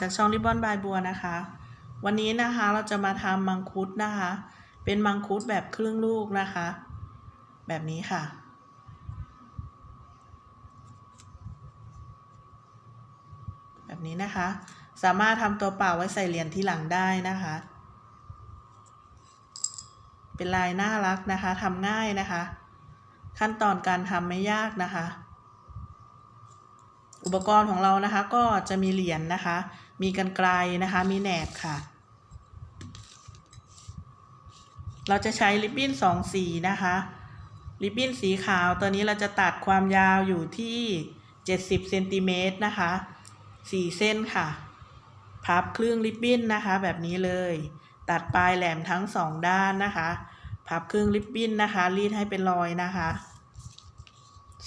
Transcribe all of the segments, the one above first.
จากช่องริบบอนบายบัวนะคะ วันนี้นะคะเราจะมาทำมังคุดนะคะ เป็นมังคุดแบบครึ่งลูกนะคะ แบบนี้ค่ะ แบบนี้นะคะ สามารถทำตัวเปล่าไว้ใส่เหรียญที่หลังได้นะคะ เป็นลายน่ารักนะคะทำง่ายนะคะ ขั้นตอนการทำไม่ยากนะคะ อุปกรณ์ของเรานะคะก็จะมีเหรียญนะคะ มีกันไกลนะคะ มีแหนบค่ะ เราจะใช้ริบบิ้นสองสีนะคะ ริบบิ้นสีขาวตัวนี้เราจะตัดความยาวอยู่ที่ 70เซนติเมตรนะคะ4เส้นค่ะ พับครึ่งริบบิ้นนะคะ แบบนี้เลย ตัดปลายแหลมทั้งสองด้านนะคะ พับครึ่งริบบิ้นนะคะ รีดให้เป็นรอยนะคะ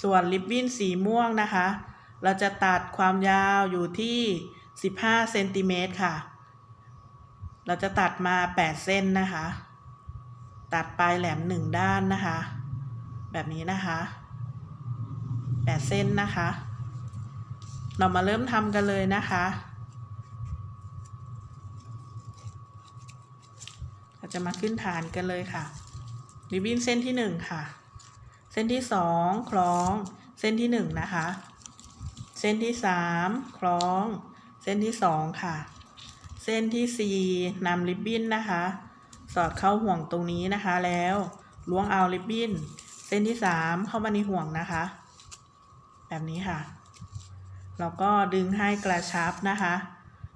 ส่วนริบบิ้นสีม่วงนะคะ เราจะตัดความยาวอยู่ที่ 15เซนติเมตรค่ะ เราจะตัดมา 8 เส้นนะคะ ตัดปลายแหลมหนึ่งด้านนะคะ แบบนี้นะคะ 8 เส้นนะคะ เรามาเริ่มทำกันเลยนะคะเราจะมาขึ้นฐานกันเลยค่ะริบบิ้นเส้นที่หนึ่งค่ะ เส้นที่สองคล้อง เส้นที่หนึ่งนะคะ เส้นที่สามคล้อง เส้นที่สองค่ะ เส้นที่สี่นำริบบิ้นนะคะ สอดเข้าห่วงตรงนี้นะคะแล้วล้วงเอาริบบิ้น เส้นที่สามเข้ามาในห่วงนะคะ แบบนี้ค่ะแล้วก็ดึงให้กระชับนะคะ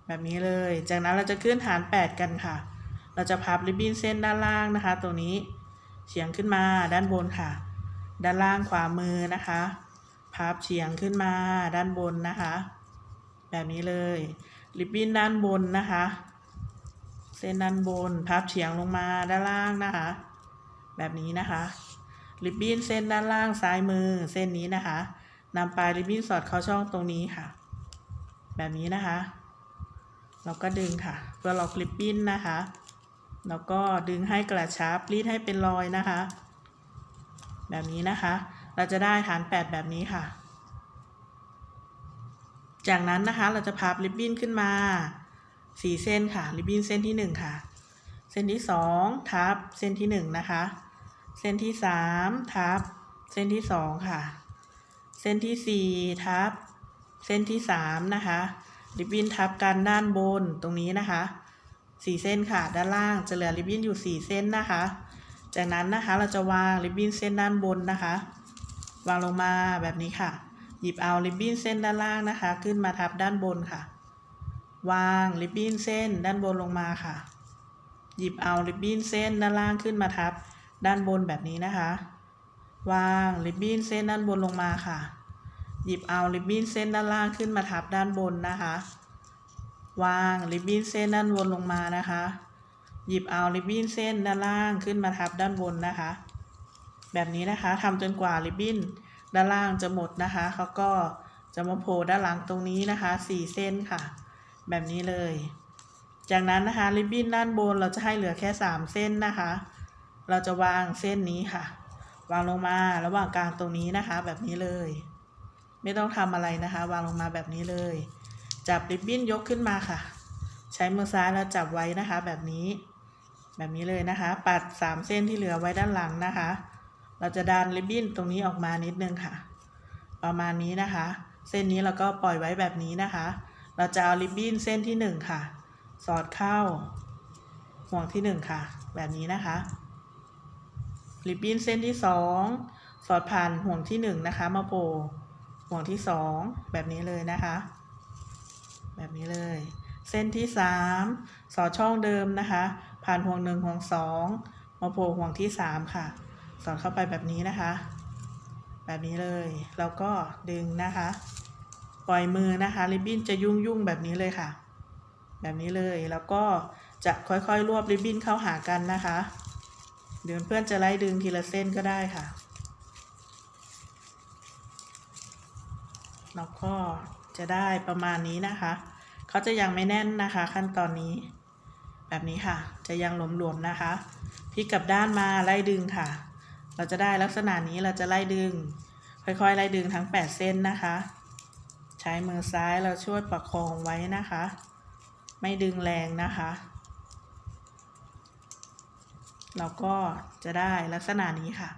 แบบนี้เลย จากนั้นเราจะขึ้นฐานแปดกันค่ะ เราจะพับริบบิ้นเส้นด้านล่างนะคะตรงนี้เฉียงขึ้นมาด้านบนค่ะ ด้านล่างขวามือนะคะ พับเฉียงขึ้นมาด้านบนนะคะ แบบนี้เลยริบบิ้นด้านบนนะคะ เส้นด้านบนพับเฉียงลงมาด้านล่างนะคะ แบบนี้นะคะริบบิ้นเส้นด้านล่างซ้ายมือเส้นนี้นะคะนำปลายริบบิ้นสอดเข้าช่องตรงนี้ค่ะ แบบนี้นะคะ เราก็ดึงค่ะ เพื่อล็อกริบบิ้นนะคะ แล้วก็ดึงให้กระชับรีดให้เป็นรอยนะคะ แบบนี้นะคะ เราจะได้ฐานแปดแบบนี้ค่ะ จากนั้นนะคะเราจะพับริบบิ้นขึ้นมาสี่เส้นค่ะ ริบบิ้นเส้นที่หนึ่งค่ะ เส้นที่สองทับเส้นที่หนึ่งนะคะ เส้นที่สามทับ เส้นที่สองค่ะ เส้นที่สี่ทับ เส้นที่สามนะคะ ริบบิ้นทับกันด้านบนตรงนี้นะคะสี่เส้นค่ะ ด้านล่างจะเหลือริบบิ้นอยู่สี่เส้นนะคะ จากนั้นนะคะเราจะวางริบบิ้นเส้นด้านบนนะคะ วางลงมาแบบนี้ค่ะ หยิบเอาริบบิ้นเส้นด้านล่างนะคะ ขึ้นมาทับด้านบนค่ะ วางริบบิ้นเส้นด้านบนลงมาค่ะ หยิบเอาริบบิ้นเส้นด้านล่างขึ้นมาทับด้านบนแบบนี้นะคะ วางริบบิ้นเส้นด้านบนลงมาค่ะ หยิบเอาริบบิ้นเส้นด้านล่างขึ้นมาทับด้านบนนะคะ วางริบบิ้นเส้นด้านบนลงมานะคะ หยิบเอาริบบิ้นเส้นด้านล่างขึ้นมาทับด้านบนนะคะ แบบนี้นะคะทำจนกว่าริบบิ้นด้านล่างจะหมดนะคะเขาก็จะมาโผล่ด้านหลังตรงนี้นะคะสี่เส้นค่ะ แบบนี้เลย จากนั้นนะคะริบบิ้นด้านบนเราจะให้เหลือแค่สามเส้นนะคะ เราจะวางเส้นนี้ค่ะ วางลงมาระหว่างกลางตรงนี้นะคะ แบบนี้เลย ไม่ต้องทำอะไรนะคะ วางลงมาแบบนี้เลย จับริบบิ้นยกขึ้นมาค่ะ ใช้มือซ้ายแล้วจับไว้นะคะ แบบนี้ แบบนี้เลยนะคะ ปัดสามเส้นที่เหลือไว้ด้านหลังนะคะ เราจะดันริบบิ้นตรงนี้ออกมานิดนึงค่ะ ประมาณนี้นะคะ เส้นนี้เราก็ปล่อยไว้แบบนี้นะคะ เราจะเอาริบบิ้นเส้นที่หนึ่งค่ะ สอดเข้าห่วงที่หนึ่งค่ะ แบบนี้นะคะริบบิ้นเส้นที่สองสอดผ่านห่วงที่หนึ่งนะคะมาโผล่ห่วงที่สองแบบนี้เลยนะคะ แบบนี้เลย เส้นที่สามสอดช่องเดิมนะคะ ผ่านห่วงหนึ่งห่วงสองมาโผล่ห่วงที่สามค่ะ สอดเข้าไปแบบนี้นะคะ แบบนี้เลยแล้วก็ดึงนะคะ ปล่อยมือนะคะริบบิ้นจะยุ่งยุ่งแบบนี้เลยค่ะ แบบนี้เลยแล้วก็จะค่อยๆ รวบริบบิ้นเข้าหากันนะคะเดี๋ยวเพื่อนจะไล่ดึงทีละเส้นก็ได้ค่ะแล้วก็จะได้ประมาณนี้นะคะ เขาจะยังไม่แน่นนะคะ ขั้นตอนนี้ แบบนี้ค่ะ จะยังหลวมๆนะคะพลิกกลับด้านมาไล่ดึงค่ะ เราจะได้ลักษณะนี้เราจะไล่ดึง ค่อยๆ ไล่ดึงทั้ง 8 เส้นนะคะ ใช้มือซ้ายเราช่วยประคองไว้นะคะ ไม่ดึงแรงนะคะ เราก็จะได้ลักษณะนี้ค่ะ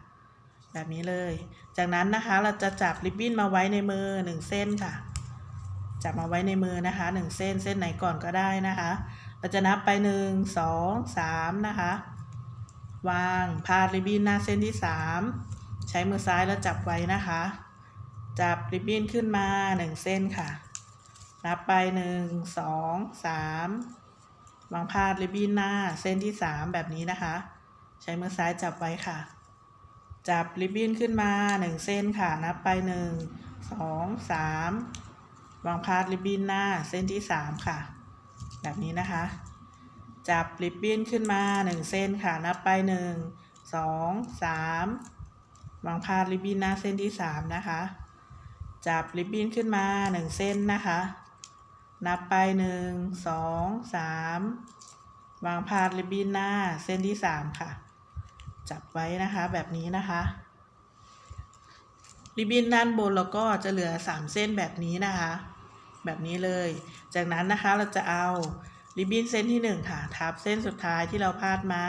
แบบนี้เลย จากนั้นนะคะเราจะจับริบบิ้นมาไว้ในมือหนึ่งเส้นค่ะ จับมาไว้ในมือนะคะหนึ่งเส้นเส้นไหนก่อนก็ได้นะคะ เราจะนับไปหนึ่งสองสามนะคะ วางพาดริบบิ้นหน้าเส้นที่สามใช้มือซ้ายแล้วจับไว้นะคะ จับริบบิ้นขึ้นมาหนึ่งเส้นค่ะ นับไปหนึ่งสองสามวางพาดริบบิ้นหน้าเส้นที่สามแบบนี้นะคะ ใช้มือซ้ายจับไว้ค่ะ จับริบบิ้นขึ้นมาหนึ่งเส้นค่ะ นับไปหนึ่งสองสามวางพาดริบบิ้นหน้าเส้นที่สามค่ะ แบบนี้นะคะ จับริบบิ้นขึ้นมาหนึ่งเส้นค่ะ นับไปหนึ่งสองสามวางพาดริบบิ้นหน้าเส้นที่สามนะคะ จับริบบิ้นขึ้นมาหนึ่งเส้นนะคะ นับไปหนึ่งสองสามวางพาดริบบิ้นหน้าเส้นที่สามค่ะ จับไว้นะคะแบบนี้นะคะริบบิ้นด้านบนเราก็จะเหลือสามเส้นแบบนี้นะคะ แบบนี้เลย จากนั้นนะคะเราจะเอา ริบบิ้นเส้นที่หนึ่งค่ะ ทับเส้นสุดท้ายที่เราพาดมา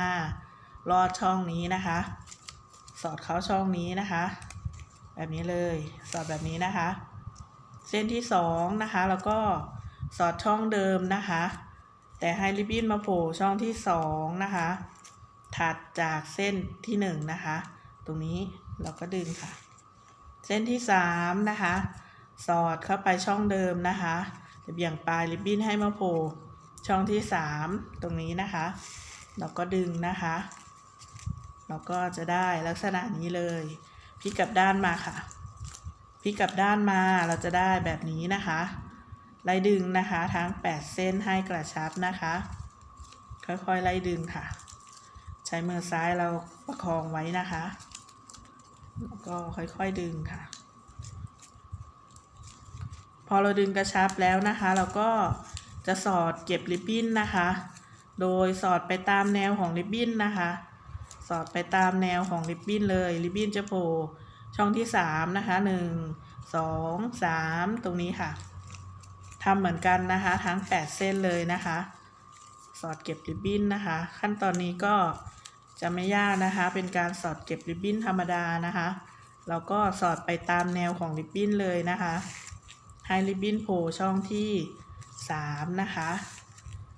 ลอดช่องนี้นะคะ สอดเข้าช่องนี้นะคะ แบบนี้เลย สอดแบบนี้นะคะ เส้นที่สองนะคะ แล้วก็สอดช่องเดิมนะคะ แต่ให้ริบบิ้นมาโผล่ช่องที่สองนะคะ ถัดจากเส้นที่หนึ่งนะคะ ตรงนี้เราก็ดึงค่ะ เส้นที่สามนะคะ สอดเข้าไปช่องเดิมนะคะจะเบี่ยงปลายริบบิ้นให้มาโผล่ ช่องที่สามตรงนี้นะคะ เราก็ดึงนะคะ เราก็จะได้ลักษณะนี้เลยพลิกกลับด้านมาค่ะพลิกกลับด้านมาเราจะได้แบบนี้นะคะไล่ดึงนะคะทั้ง 8 เส้นให้กระชับนะคะ ค่อยๆไล่ดึงค่ะ ใช้มือซ้ายเราประคองไว้นะคะแล้วก็ค่อยๆดึงค่ะ พอเราดึงกระชับแล้วนะคะ เราก็ จะสอดเก็บริบบิ้นนะคะ โดยสอดไปตามแนวของริบบิ้นนะคะ สอดไปตามแนวของริบบิ้นเลยริบบิ้นจะโผล่ช่องที่สามนะคะหนึ่งสองสามตรงนี้ค่ะทำเหมือนกันนะคะ ทั้งแปดเส้นเลยนะคะ สอดเก็บริบบิ้นนะคะ ขั้นตอนนี้ก็จะไม่ยากนะคะ เป็นการสอดเก็บริบบิ้นธรรมดานะคะเราก็สอดไปตามแนวของริบบิ้นเลยนะคะ ให้ริบบิ้นโผล่ช่องที่ สามนะคะ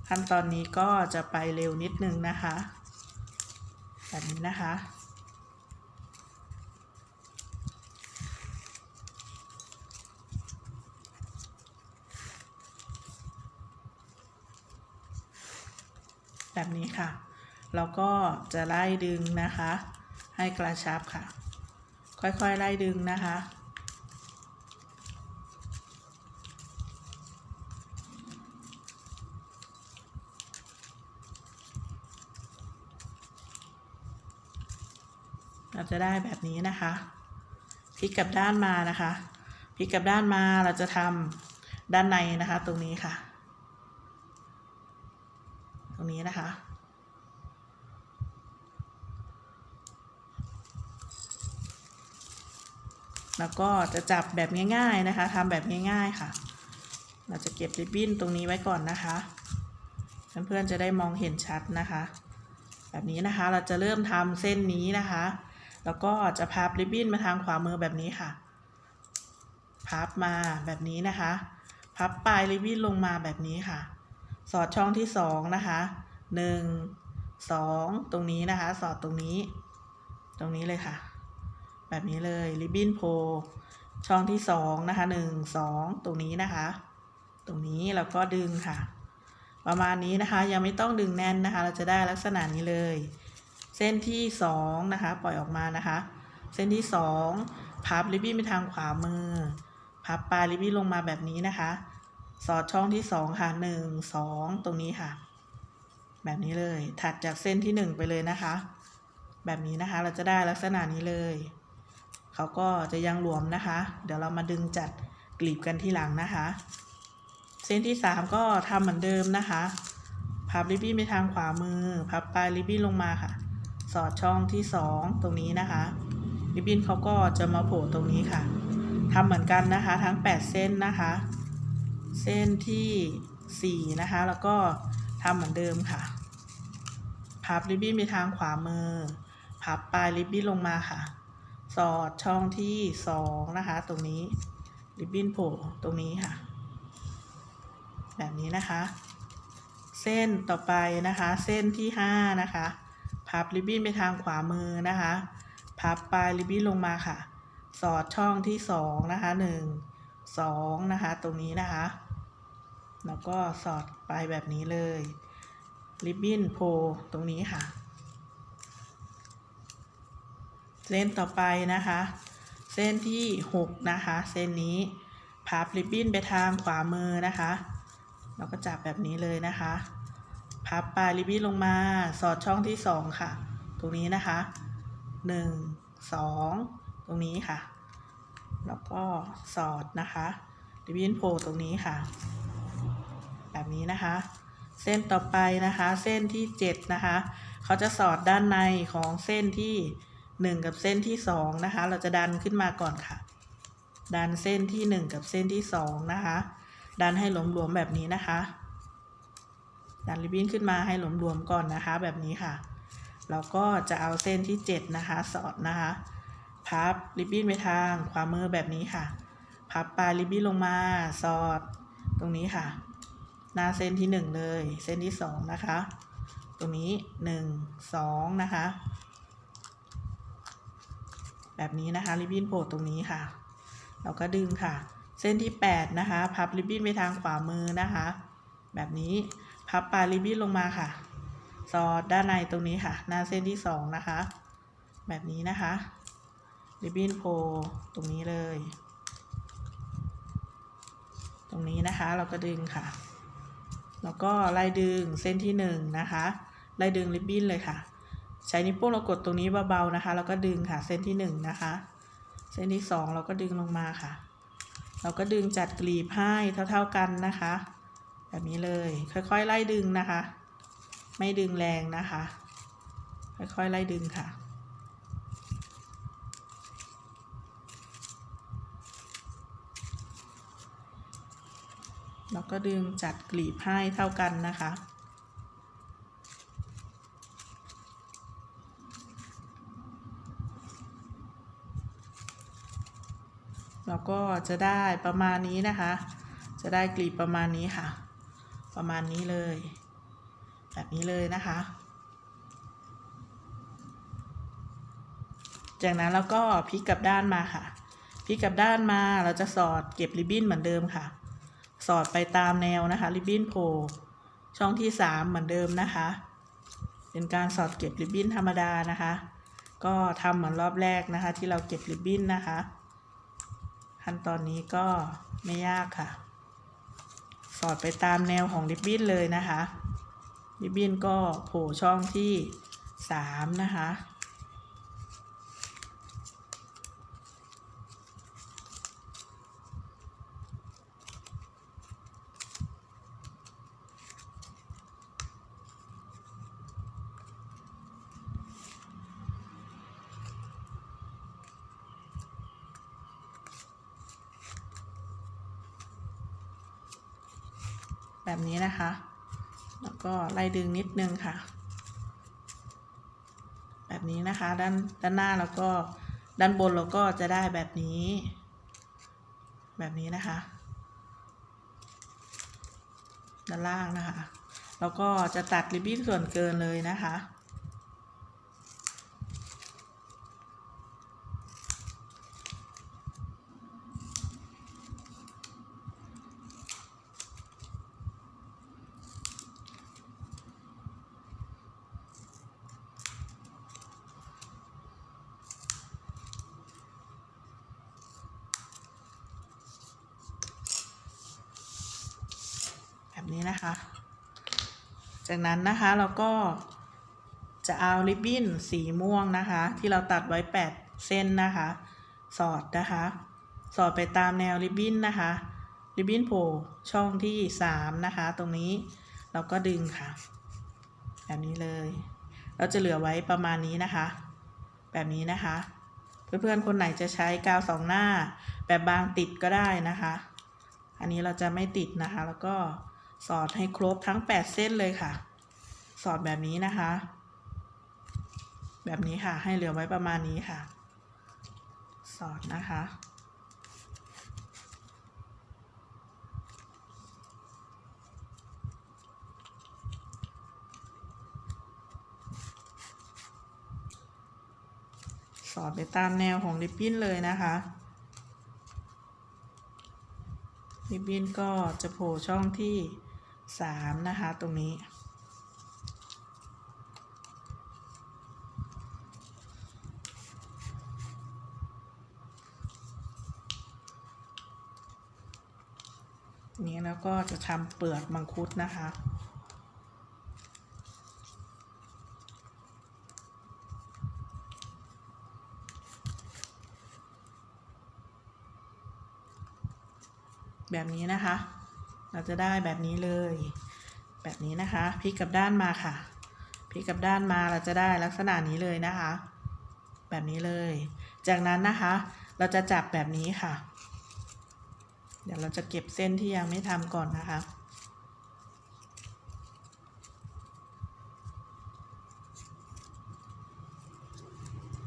ขั้นตอนนี้ก็จะไปเร็วนิดนึงนะคะ แบบนี้นะคะ แบบนี้ค่ะ แล้วก็จะไล่ดึงนะคะ ให้กระชับค่ะ ค่อยๆไล่ดึงนะคะ เราจะได้แบบนี้นะคะพลิกกลับด้านมานะคะพลิกกลับด้านมาเราจะทำด้านในนะคะ ตรงนี้ค่ะ ตรงนี้นะคะแล้วก็จะจับแบบง่ายๆนะคะทำแบบง่ายๆค่ะ เราจะเก็บริบบิ้นตรงนี้ไว้ก่อนนะคะเพื่อนๆจะได้มองเห็นชัดนะคะ แบบนี้นะคะเราจะเริ่มทำเส้นนี้นะคะ แล้วก็จะพับริบบิ้นมาทางขวามือแบบนี้ค่ะ พับมาแบบนี้นะคะ พับปลายริบบิ้นลงมาแบบนี้ค่ะ สอดช่องที่สองนะคะหนึ่งสองตรงนี้นะคะ สอดตรงนี้ ตรงนี้เลยค่ะ แบบนี้เลยริบบิ้นโพช่องที่สองนะคะหนึ่งสองตรงนี้นะคะ ตรงนี้แล้วก็ดึงค่ะ ประมาณนี้นะคะยังไม่ต้องดึงแน่นนะคะ เราจะได้ลักษณะนี้เลย ส้นที่สองนะคะปล่อยออกมานะคะ เส้นที่สองพับริบบิ้นไปทางขวามือ พับปลายริบบิ้นลงมาแบบนี้นะคะ สอดช่องที่สองค่ะหนึ่งสองตรงนี้ค่ะ แบบนี้เลยถัดจากเส้นที่หนึ่งไปเลยนะคะ แบบนี้นะคะเราจะได้ลักษณะนี้เลยเขาก็จะยังหลวมนะคะ เดี๋ยวเรามาดึงจัดกลีบกันที่หลังนะคะ เส้นที่สามก็ทำเหมือนเดิมนะคะ พับริบบิ้นไปทางขวามือ พับปลายริบบิ้นลงมาค่ะ สอดช่องที่สองตรงนี้นะคะ ริบบิ้นเขาก็จะมาโผล่ตรงนี้ค่ะทำเหมือนกันนะคะ ทั้ง 8 เส้นนะคะ เส้นที่ 4 นะคะ แล้วก็ทำเหมือนเดิมค่ะ พับริบบิ้นไปทางขวามือ พับปลายริบบิ้นลงมาค่ะ สอดช่องที่ 2 นะคะ ตรงนี้ ริบบิ้นโผล่ตรงนี้ค่ะ แบบนี้นะคะ เส้นต่อไปนะคะ เส้นที่ 5 นะคะ พับริบบิ้นไปทางขวามือนะคะ พับปลายริบบิ้นลงมาค่ะ สอดช่องที่2นะคะ1 2นะคะ ตรงนี้นะคะ แล้วก็สอดไปแบบนี้เลยริบบิ้นโพตรงนี้ค่ะ เส้นต่อไปนะคะ เส้นที่6นะคะ เส้นนี้พับริบบิ้นไปทางขวามือนะคะ เราก็จับแบบนี้เลยนะคะ พับปลายริบบิ้นลงมาสอดช่องที่2ค่ะ ตรงนี้นะคะ1 2ตรงนี้ค่ะ แล้วก็สอดนะคะริบบิ้นโพลตรงนี้ค่ะ แบบนี้นะคะ เส้นต่อไปนะคะ เส้นที่7นะคะ เขาจะสอดด้านในของเส้นที่1กับเส้นที่2นะคะ เราจะดันขึ้นมาก่อนค่ะ ดันเส้นที่1กับเส้นที่2นะคะ ดันให้หลวมๆแบบนี้นะคะ ดันริบบิ้นขึ้นมาให้หลวมๆก่อนนะคะ แบบนี้ค่ะ เราก็จะเอาเส้นที่ 7 นะคะ สอดนะคะ พับริบบิ้นไปทางขวามือแบบนี้ค่ะ พับปลายริบบิ้นลงมาสอดตรงนี้ค่ะ หน้าเส้นที่ 1 เลย เส้นที่ 2 นะคะ ตรงนี้ 1 2 นะคะ แบบนี้นะคะริบบิ้นโผล่ตรงนี้ค่ะ เราก็ดึงค่ะ เส้นที่ 8 นะคะ พับริบบิ้นไปทางขวามือนะคะ แบบนี้ พับปลายริบบิ้นลงมาค่ะ สอดด้านในตรงนี้ค่ะ หน้าเส้นที่2นะคะ แบบนี้นะคะริบบิ้นโผล่ตรงนี้เลย ตรงนี้นะคะเราก็ดึงค่ะ แล้วก็ไล่ดึงเส้นที่หนึ่งนะคะไล่ดึงริบบิ้นเลยค่ะ ใช้นิ้วโป้งเรากดตรงนี้เบาๆนะคะ แล้วก็ดึงค่ะเส้นที่หนึ่งนะคะ เส้นที่สองเราก็ดึงลงมาค่ะ เราก็ดึงจัดกลีบให้เท่าๆกันนะคะ แบบนี้เลย ค่อยๆไล่ดึงนะคะ ไม่ดึงแรงนะคะ ค่อยๆไล่ดึงค่ะ แล้วก็ดึงจัดกลีบให้เท่ากันนะคะแล้วก็จะได้ประมาณนี้นะคะ จะได้กลีบประมาณนี้ค่ะ ประมาณนี้เลย แบบนี้เลยนะคะ จากนั้นเราก็พลิกกลับด้านมาค่ะพลิกกลับด้านมาเราจะสอดเก็บริบบิ้นเหมือนเดิมค่ะ สอดไปตามแนวนะคะริบบิ้นโผล่ช่องที่สามเหมือนเดิมนะคะ เป็นการสอดเก็บริบบิ้นธรรมดานะคะ ก็ทำเหมือนรอบแรกนะคะ ที่เราเก็บริบบิ้นนะคะ ขั้นตอนนี้ก็ไม่ยากค่ะ สอดไปตามแนวของริบบิ้นเลยนะคะ ริบบิ้นก็โผล่ช่องที่สามนะคะ แบบนี้นะคะ แล้วก็ไล่ดึงนิดนึงค่ะ แบบนี้นะคะด้านด้านหน้าแล้วก็ด้านบนเราก็จะได้แบบนี้ แบบนี้นะคะ ด้านล่างนะคะ แล้วก็จะตัดริบบิ้นส่วนเกินเลยนะคะ แบบนี้นะคะ จาก นั้นนะคะเราก็จะเอาริบบิ้นสีม่วงนะคะ ที่เราตัดไว้ 8 เส้นนะคะ สอดนะคะ สอดไปตามแนวริบบิ้นนะคะริบบิ้นโผล่ช่องที่ 3 นะคะ ตรงนี้เราก็ดึงค่ะ แบบนี้เลย เราจะเหลือไว้ประมาณนี้นะคะ แบบนี้นะคะ เพื่อนๆคนไหนจะใช้กาวสองหน้า แบบบางติดก็ได้นะคะ อันนี้เราจะไม่ติดนะคะ แล้วก็สอดให้ครบทั้ง 8 เส้นเลยค่ะ สอดแบบนี้นะคะ แบบนี้ค่ะให้เหลือไว้ประมาณนี้ค่ะ สอดนะคะ สอดไปตามแนวของริบบิ้นเลยนะคะริบบิ้นก็จะโผล่ช่องที่สามนะคะ ตรงนี้ นี้ แล้วก็จะทำเปลือกมังคุดนะคะ แบบนี้นะคะ เราจะได้แบบนี้เลย แบบนี้นะคะพลิกกลับด้านมาค่ะพลิกกลับด้านมาเราจะได้ลักษณะนี้เลยนะคะ แบบนี้เลย จากนั้นนะคะ เราจะจับแบบนี้ค่ะ เดี๋ยวเราจะเก็บเส้นที่ยังไม่ทำก่อนนะคะ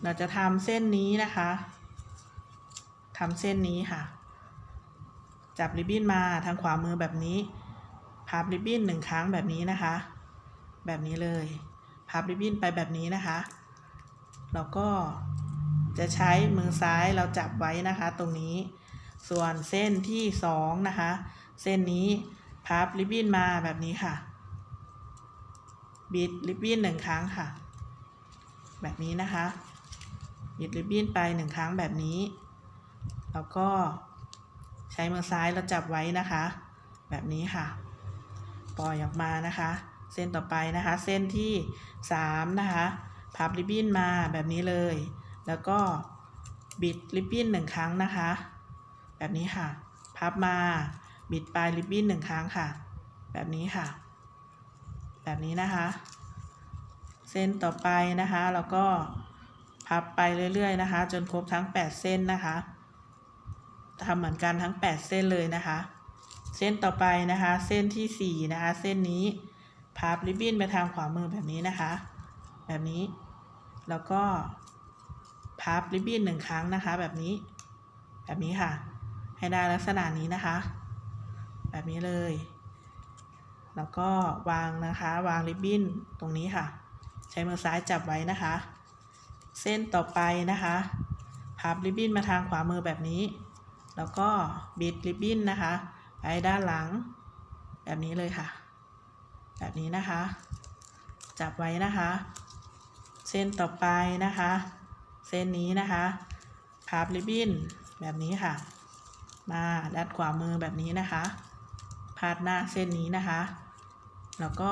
เราจะทำเส้นนี้นะคะทำเส้นนี้ค่ะ จับริบบิ้นมาทางขวามือแบบนี้ พับริบบิ้นหนึ่งครั้งแบบนี้นะคะ แบบนี้เลย พับริบบิ้นไปแบบนี้นะคะเราก็จะใช้มือซ้ายเราจับไว้นะคะตรงนี้ ส่วนเส้นที่สองนะคะ เส้นนี้พับริบบิ้นมาแบบนี้ค่ะ บิดริบบิ้นหนึ่งครั้งค่ะ แบบนี้นะคะ บิดริบบิ้นไปหนึ่งครั้งแบบนี้ แล้วก็ใช้มือซ้ายเราจับไว้นะคะ แบบนี้ค่ะ ปล่อยออกมานะคะ เส้นต่อไปนะคะ เส้นที่สามนะคะ พับริบบิ้นมาแบบนี้เลย แล้วก็บิดริบบิ้นหนึ่งครั้งนะคะ แบบนี้ค่ะ พับมาบิดปลายริบบิ้นหนึ่งครั้งค่ะ แบบนี้ค่ะ แบบนี้นะคะ เส้นต่อไปนะคะ แล้วก็พับไปเรื่อย ๆ นะคะ จนครบทั้ง 8 เส้นนะคะทำเหมือนกันทั้ง 8 เส้นเลยนะคะ เส้นต่อไปนะคะ เส้นที่ 4 นะคะ เส้นนี้พับริบบิ้นไปทางขวามือแบบนี้นะคะ แบบนี้ แล้วก็พับริบบิ้นหนึ่งครั้งนะคะ แบบนี้ แบบนี้ค่ะ ให้ได้ลักษณะนี้นะคะ แบบนี้เลย แล้วก็วางนะคะ วางริบบิ้นตรงนี้ค่ะ ใช้มือซ้ายจับไว้นะคะ เส้นต่อไปนะคะพับริบบิ้นมาทางขวามือแบบนี้ แล้วก็บิดริบบิ้นนะคะไปด้านหลัง แบบนี้เลยค่ะ แบบนี้นะคะ จับไว้นะคะ เส้นต่อไปนะคะ เส้นนี้นะคะพับริบบิ้นแบบนี้ค่ะ มาด้านขวามือแบบนี้นะคะ พาดหน้าเส้นนี้นะคะ แล้วก็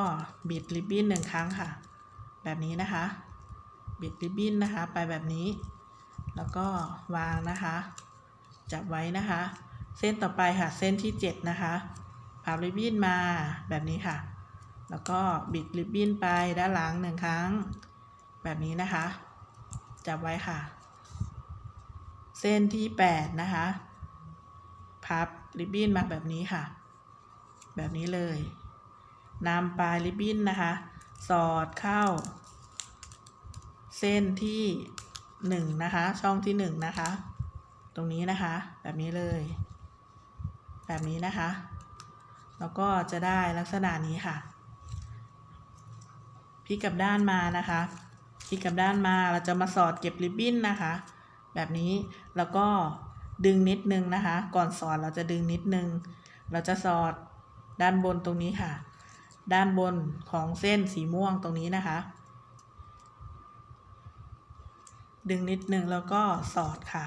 บิดริบบิ้นหนึ่งครั้งค่ะ แบบนี้นะคะ บิดริบบิ้นนะคะ ไปแบบนี้ แล้วก็วางนะคะ จับไว้นะคะ เส้นต่อไปค่ะ เส้นที่ 7 นะคะพับริบบิ้นมาแบบนี้ค่ะ แล้วก็บิดริบบิ้นไปด้านหลังหนึ่งครั้ง แบบนี้นะคะ จับไว้ค่ะ เส้นที่ 8 นะคะ พับริบบิ้นมาแบบนี้ค่ะ แบบนี้เลยนำปลายริบบิ้นนะคะ สอดเข้า เส้นที่หนึ่งนะคะ ช่องที่หนึ่งนะคะ ตรงนี้นะคะ แบบนี้เลย แบบนี้นะคะ แล้วก็จะได้ลักษณะนี้ค่ะพลิกกลับด้านมานะคะพลิกกลับด้านมาเราจะมาสอดเก็บริบบิ้นนะคะ แบบนี้แล้วก็ ดึงนิดนึงนะคะ ก่อนสอดเราจะดึงนิดนึง เราจะสอดด้านบนตรงนี้ค่ะ ด้านบนของเส้นสีม่วงตรงนี้นะคะ ดึงนิดนึงแล้วก็สอดค่ะ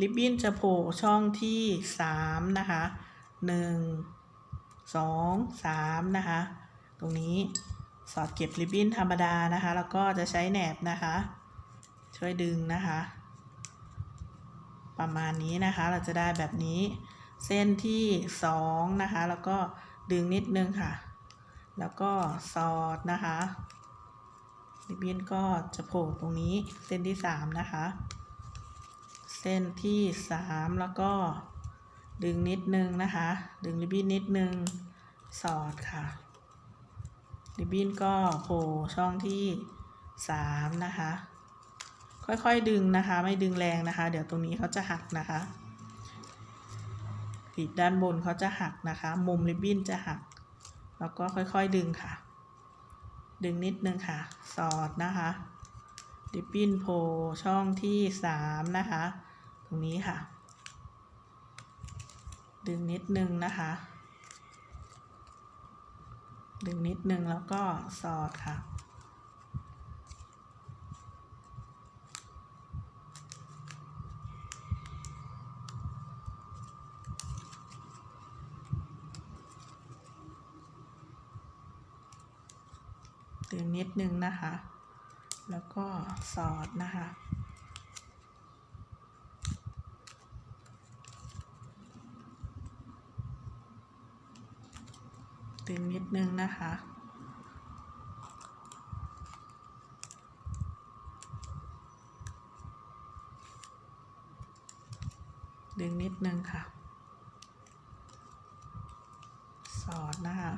ริบบิ้นจะโผล่ช่องที่สามนะคะหนึ่งสองสามนะคะ ตรงนี้สอดเก็บริบบิ้นธรรมดานะคะ แล้วก็จะใช้แหนบนะคะ ช่วยดึงนะคะ ประมาณนี้นะคะ เราจะได้แบบนี้ เส้นที่สองนะคะ แล้วก็ดึงนิดนึงค่ะ แล้วก็สอดนะคะริบบิ้นก็จะโผล่ตรงนี้เส้นที่สามนะคะ เส้นที่สามแล้วก็ดึงนิดนึงนะคะ ดึงริบบิ้นนิดนึงสอดค่ะ ริบบิ้นก็โผล่ช่องที่สามนะคะ ค่อยๆดึงนะคะ ไม่ดึงแรงนะคะ เดี๋ยวตรงนี้เขาจะหักนะคะกลีบด้านบนเขาจะหักนะคะ มุมริบบิ้นจะหัก แล้วก็ค่อยๆดึงค่ะ ดึงนิดนึงค่ะ สอดนะคะริบบิ้นโผล่ช่องที่สามนะคะ ตรงนี้ค่ะ ดึงนิดนึงนะคะ ดึงนิดนึงแล้วก็สอดค่ะ ดึง นึงนะคะ แล้วก็สอดนะคะดึงนิดนึงนะคะดึงนิดนึงค่ะ สอดนะคะ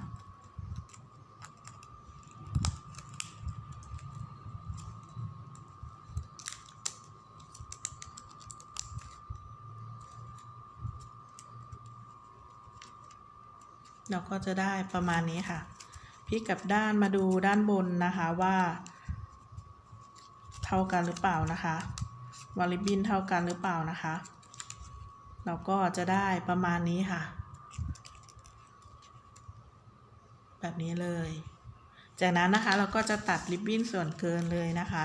เราก็จะได้ประมาณนี้ค่ะพลิกกลับด้านมาดูด้านบนนะคะว่า เท่ากันหรือเปล่านะคะวาริบบินเท่ากันหรือเปล่านะคะ เราก็จะได้ประมาณนี้ค่ะ แบบนี้เลย จากนั้นนะคะเราก็จะตัดริบบิ้นส่วนเกินเลยนะคะ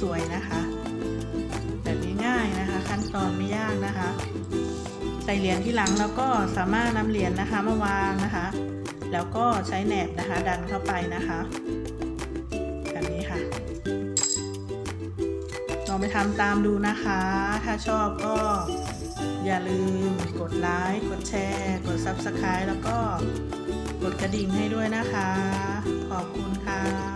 สวยนะคะ แบบง่ายๆนะคะ ขั้นตอนไม่ยากนะคะ ใส่เหรียญที่หลังแล้วก็สามารถนำเหรียญนะคะมาวางนะคะ แล้วก็ใช้แหนบนะคะ ดันเข้าไปนะคะ แบบนี้ค่ะลองไปทำตามดูนะคะ ถ้าชอบก็อย่าลืมกดไลค์ กดแชร์ กด Subscribe แล้วก็กดกระดิ่งให้ด้วยนะคะ ขอบคุณค่ะ